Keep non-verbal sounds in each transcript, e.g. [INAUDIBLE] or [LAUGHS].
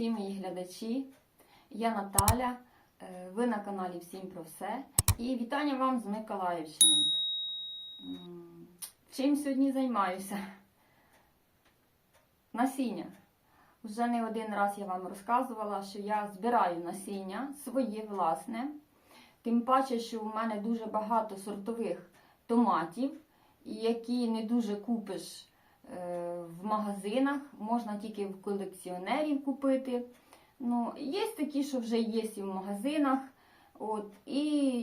всі мої глядачі. Я Наталя. е, Ви на каналі Всім про все. І вітання вам з Миколаївщини. Чим сьогодні займаюся? Насіння. Вже не один раз я вам розказувала, що я збираю насіння своє власне. Тим паче, що в мене дуже багато сортових томатів, які не дуже купиш в магазинах, можна тільки в колекціонерів купити. Ну, Є такі, що вже є і в магазинах. От, І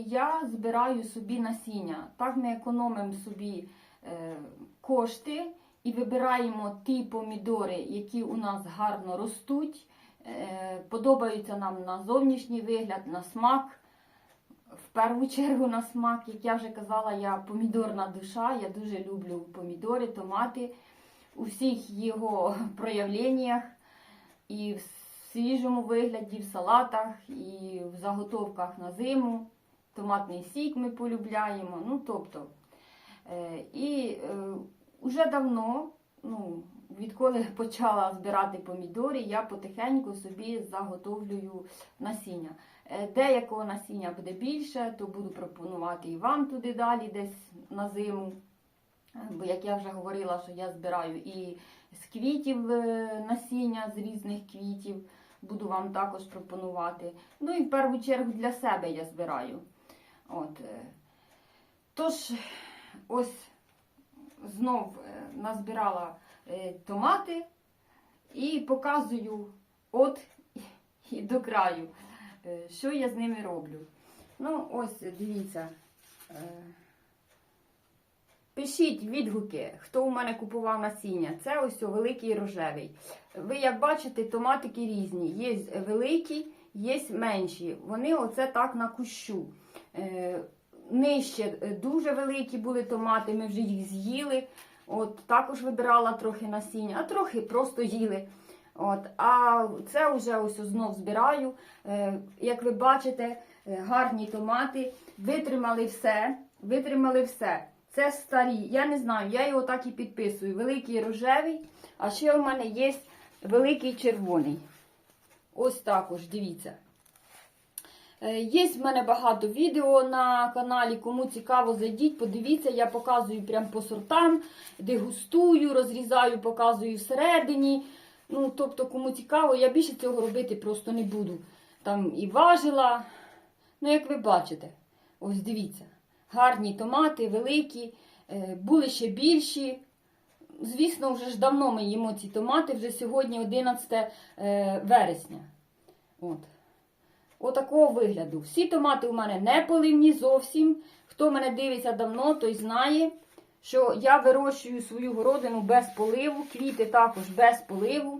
я збираю собі насіння. Так ми економимо собі е, кошти і вибираємо ті помідори, які у нас гарно ростуть, е, подобаються нам на зовнішній вигляд, на смак. В першу чергу на смак, як я вже казала, я помідорна душа, я дуже люблю помідори, томати у всіх його проявленнях, і в свіжому вигляді, в салатах, і в заготовках на зиму. Томатний сік ми полюбляємо. Ну, тобто, е, і е, уже давно, ну, відколи [LAUGHS] почала збирати помідори, я потихеньку собі заготовлюю насіння. Е, Деякого насіння буде більше, то буду пропонувати і вам туди далі, десь на зиму. Бо, як я вже говорила, що я збираю і з квітів е, насіння, з різних квітів, буду вам також пропонувати. Ну і в першу чергу для себе я збираю. От. е. Тож, ось знов е, назбирала томати і показую от і до краю, що я з ними роблю. Ну, ось дивіться. Пишіть відгуки, хто у мене купував насіння. Це ось великий рожевий. Ви, як бачите, томатики різні. Є великі, є менші. Вони оце так на кущу. Е, нижче дуже великі були томати, ми вже їх з'їли. От, також вибирала трохи насіння, а трохи просто їли. От, а це вже ось знов збираю. Е, як ви бачите, е, гарні томати витримали все. Витримали все. Це старі. Я не знаю, я його так і підписую. Великий рожевий, а ще у мене є великий червоний. Ось також, дивіться. Е, Є в мене багато відео на каналі. Кому цікаво, зайдіть, подивіться, я показую прям по сортам, дегустую, розрізаю, показую всередині. Ну, тобто, кому цікаво, я більше цього робити просто не буду. Там і важила. Ну, як ви бачите, ось дивіться. Гарні томати, великі, е, були ще більші. Звісно, вже ж давно ми їмо ці томати, вже сьогодні 11 е, вересня. От. Отакого вигляду. Всі томати у мене не поливні зовсім. Хто мене дивиться давно, той знає, що я вирощую свою городину без поливу, квіти також без поливу.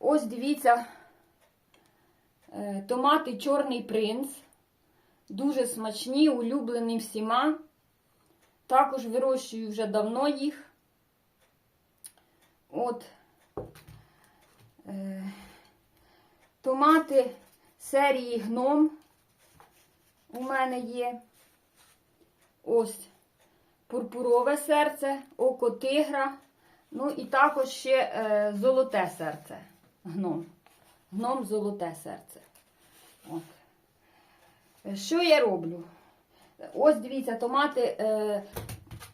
Ось дивіться, е, томати Чорний принц. Дуже смачні, улюблені всіма. Також вирощую вже давно їх. От. Е, томати серії гном у мене є. Ось пурпурове серце, око тигра. Ну і також ще е, золоте серце. Гном. Гном золоте серце. От. Що я роблю? Ось дивіться, томати. Е,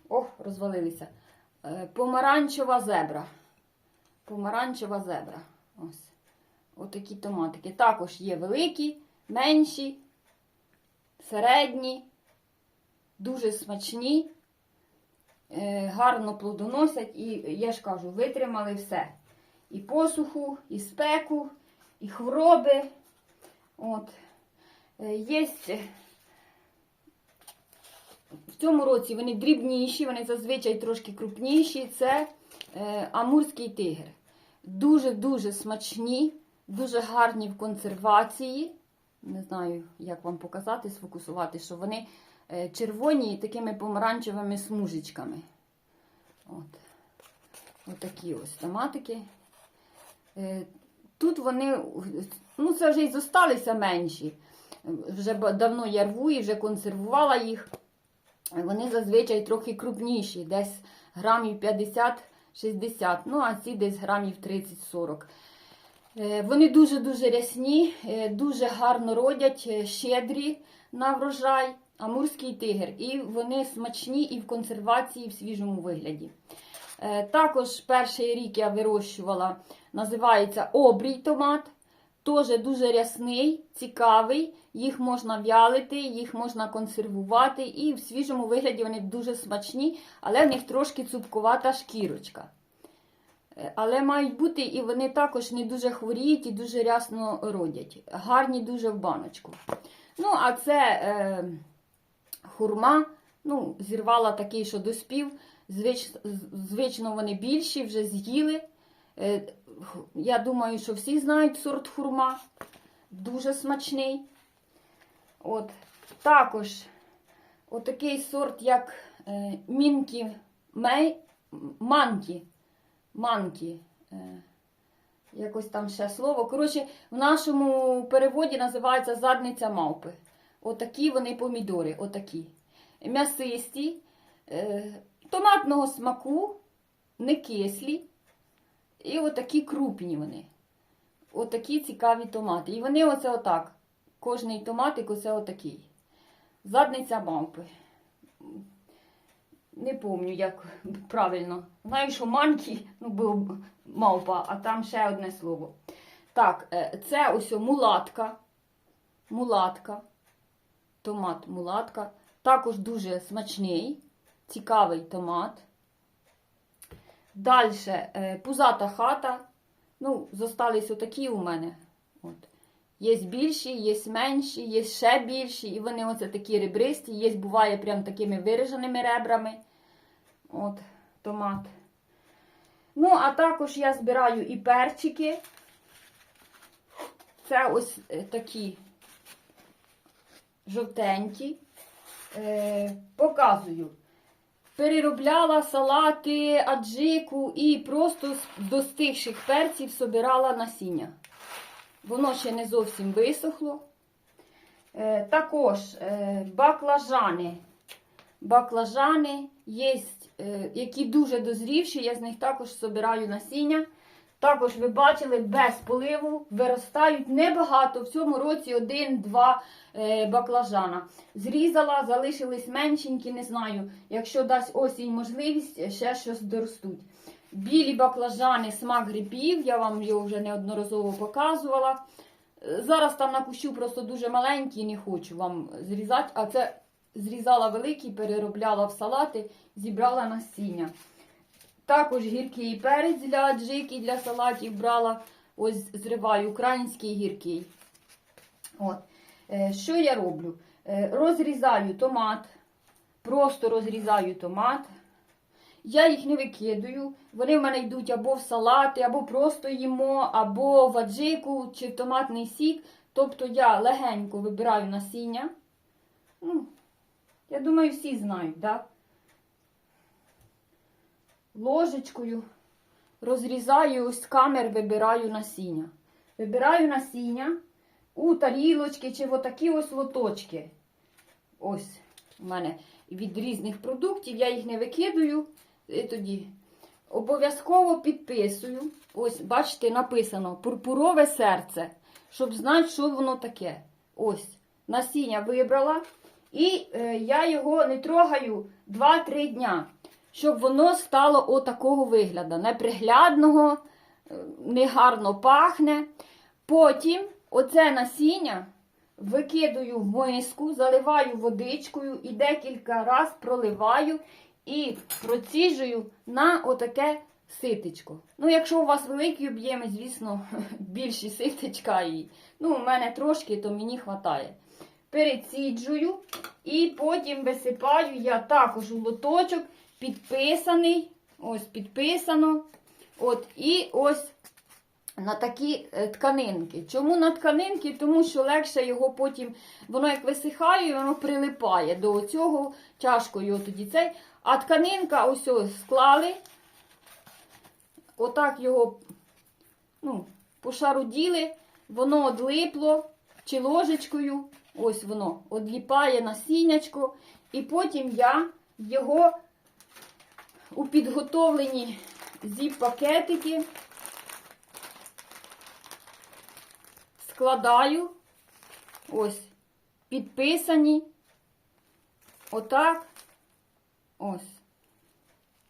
ох, розвалилися. Е, помаранчева зебра. Помаранчева зебра. Ось. Отакі томатики. Також є великі, менші, середні, дуже смачні, е, гарно плодоносять і, я ж кажу, витримали все. І посуху, і спеку, і хвороби. От. Е, Є в цьому році вони дрібніші, вони зазвичай трошки крупніші. Це е, амурський тигр. Дуже-дуже смачні, дуже гарні в консервації. Не знаю, як вам показати, сфокусувати, що вони е, червоні і такими помаранчевими смужечками. От. Отакі ось томатики. Е, Тут вони, ну це вже і зосталися менші. Вже давно я рву і вже консервувала їх. Вони зазвичай трохи крупніші, десь грамів 50-60, ну а ці десь грамів 30-40. Е, Вони дуже-дуже рясні, е, дуже гарно родять, е, щедрі на врожай, амурський тигр. І вони смачні і в консервації, і в свіжому вигляді. Також перший рік я вирощувала, називається обрій томат. Теж дуже рясний, цікавий. Їх можна вялити, їх можна консервувати, і в свіжому вигляді вони дуже смачні, але в них трошки цупкувата шкірочка. Е, Але мають бути і вони також не дуже хворіють і дуже рясно родять. Гарні дуже в баночку. Ну, а це е, хурма. Ну, зірвала такий, що доспів. Звич, звично вони більші, вже з'їли. Е, я думаю, що всі знають сорт хурма. Дуже смачний. От. Також отакий сорт, як е, мінкі мей, манкі. Манкі. Е, якось там ще слово. Коротше, в нашому переводі називається задниця мавпи. Отакі вони помідори, отакі. М'ясисті, томатного смаку, не кислі. І отакі крупні вони. Отакі цікаві томати. І вони оце отак. Кожний томатик оце отакий. Задниця мавпи. Не пам'ятаю, як правильно. Знаю, що манкі, ну, був мавпа, а там ще одне слово. Так, е, це ось мулатка. Мулатка. Томат мулатка. Також дуже смачний, цікавий томат. Далі пузата хата. Ну, зостались отакі у мене. От. Є більші, є менші, є ще більші, і вони оце такі ребристі, є, буває прям такими вираженими ребрами. От, томат. Ну, а також я збираю і перчики. Це ось е, такі жовтенькі. Е, показую. Переробляла салати, аджику і просто з достигших перців собирала насіння. Воно ще не зовсім висохло. Е, також е, баклажани. Баклажани є, е, які дуже дозрівші, я з них також собираю насіння. Також ви бачили, без поливу виростають небагато. В цьому році один-два е, баклажана. Зрізала, залишились меншенькі, не знаю. Якщо дасть осінь можливість, ще щось доростуть. Білі баклажани, смак грибів, я вам його вже неодноразово показувала. Е, Зараз там на кущу просто дуже маленький, не хочу вам зрізати, а це зрізала великий, переробляла в салати, зібрала насіння. Також гіркий перець для джики, для салатів брала. Ось зриваю український гіркий. От. Е, Що я роблю? Е, Розрізаю томат, просто розрізаю томат. Я їх не викидаю. Вони в мене йдуть або в салати, або просто їмо, або в аджику чи в томатний сік. Тобто я легенько вибираю насіння. Ну, я думаю, всі знають, так? Да? Ложечкою розрізаю ось камер, вибираю насіння. Вибираю насіння у тарілочки чи в отакі ось лоточки. Ось у мене від різних продуктів, я їх не викидаю. І тоді обов'язково підписую. Ось, бачите, написано пурпурове серце, щоб знати, що воно таке. Ось, насіння вибрала. І е, я його не трогаю 2-3 дня щоб воно стало отакого вигляду. Неприглядного, е, негарно пахне. Потім оце насіння викидаю в миску, заливаю водичкою і декілька разів проливаю і проціжую на отаке ситечко. Ну, якщо у вас великі об'єми, звісно, [LAUGHS] більші ситечка і ну, у мене трошки, то мені вистачає. Переціджую і потім висипаю я також у лоточок підписаний. Ось підписано. От, і ось на такі е, тканинки. Чому на тканинки? Тому що легше його потім, воно як висихає, воно прилипає до цього, тяжко його тоді цей. А тканинка ось ось склали. Отак його ну, пошаруділи, воно одлипло чи ложечкою. Ось воно одліпає насіннячко. І потім я його у підготовлені зіп-пакетики складаю. Ось, підписані. Отак. Ось.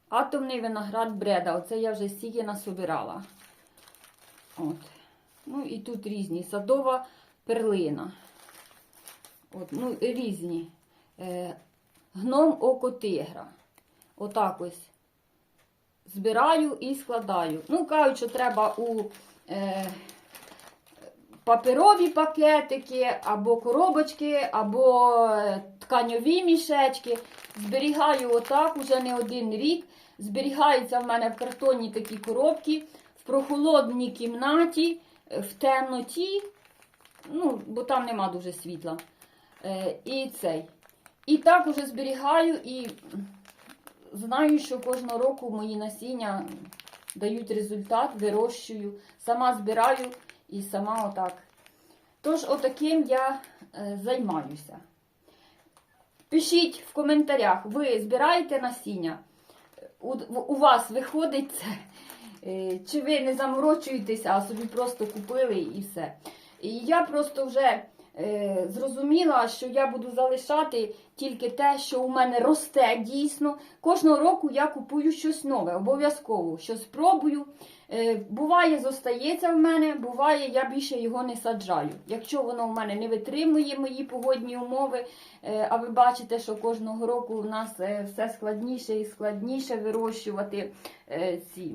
Атомний виноград бреда. Оце я вже стільки насобирала. От. Ну і тут різні. Садова перлина. От, ну, різні. Е, гном око тигра. Отак ось. Збираю і складаю. Ну, кажуть, що треба у е, паперові пакетики, або коробочки, або е, тканьові мішечки. Зберігаю отак уже не один рік. Зберігаються в мене в картонні такі коробки, в прохолодній кімнаті, е, в темноті, ну, бо там нема дуже світла. Е, і цей. І так уже зберігаю і знаю, що кожного року мої насіння дають результат, вирощую, сама збираю і сама отак. Тож, отаким я е, займаюся. Пишіть в коментарях, ви збираєте насіння? У, у вас виходить це? Е, Чи ви не заморочуєтеся, а собі просто купили і все. І я просто вже е, зрозуміла, що я буду залишати тільки те, що у мене росте дійсно. Кожного року я купую щось нове, обов'язково щось спробую. Е, буває, зостається в мене, буває, я більше його не саджаю. Якщо воно в мене не витримує мої погодні умови, е, а ви бачите, що кожного року у нас е, все складніше і складніше вирощувати ці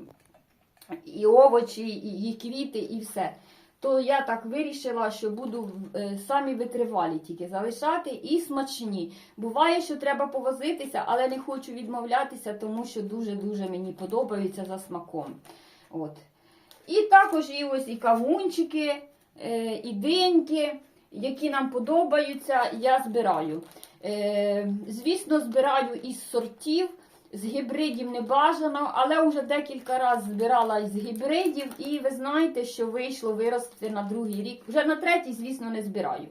і овочі, і квіти, і все. То я так вирішила, що буду е, самі витривалі тільки залишати і смачні. Буває, що треба повозитися, але не хочу відмовлятися, тому що дуже-дуже мені подобаються за смаком. От. І також і ось і кавунчики, е, і диньки, які нам подобаються, я збираю. Е, звісно, збираю із сортів. З гібридів не бажано, але вже декілька разів збирала із гібридів, і ви знаєте, що вийшло вирости на другий рік. Вже на третій, звісно, не збираю.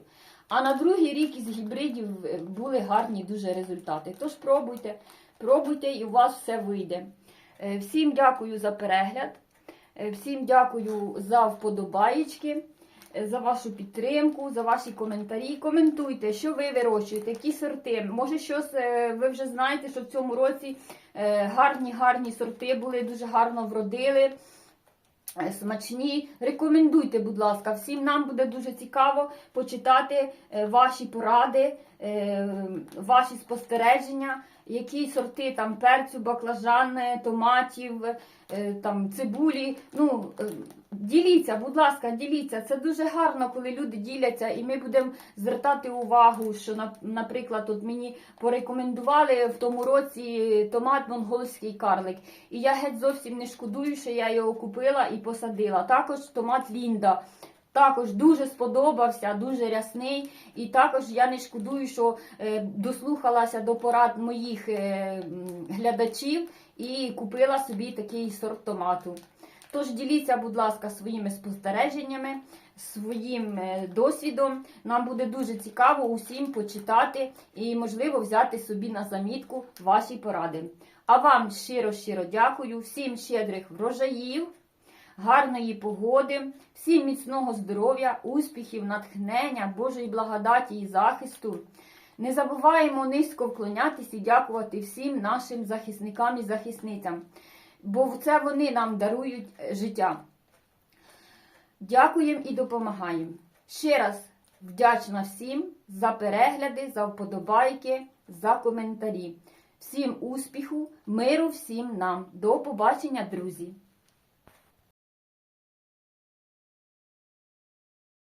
А на другий рік із гібридів е, були гарні дуже результати. Тож пробуйте, пробуйте і у вас все вийде. Е, Всім дякую за перегляд, Е, всім дякую за вподобаєчки, за вашу підтримку, за ваші коментарі. Коментуйте, що ви вирощуєте, які сорти. Може, щось е, ви вже знаєте, що в цьому році е, гарні гарні сорти були, дуже гарно вродили. е, Смачні, рекомендуйте, будь ласка, всім нам буде дуже цікаво почитати е, ваші поради, е, ваші спостереження, які сорти там перцю, баклажан, е, томатів, е, там цибулі. Ну, е, діліться, будь ласка, діліться. Це дуже гарно, коли люди діляться, і ми будемо звертати увагу, що, на- наприклад, от мені порекомендували в тому році томат монголський карлик. І я геть зовсім не шкодую, що я його купила і посадила. Також томат Лінда. Також дуже сподобався, дуже рясний. І також я не шкодую, що е, дослухалася до порад моїх е, глядачів і купила собі такий сорт томату. Тож діліться, будь ласка, своїми спостереженнями, своїм е, досвідом. Нам буде дуже цікаво усім почитати і, можливо, взяти собі на замітку ваші поради. А вам щиро-щиро дякую, всім щедрих врожаїв, гарної погоди, всім міцного здоров'я, успіхів, натхнення, Божої благодаті і захисту. Не забуваємо низько вклонятись і дякувати всім нашим захисникам і захисницям, бо це вони нам дарують е, життя. Дякуємо і допомагаємо. Ще раз вдячна всім за перегляди, за вподобайки, за коментарі. Всім успіху, миру всім нам. До побачення, друзі!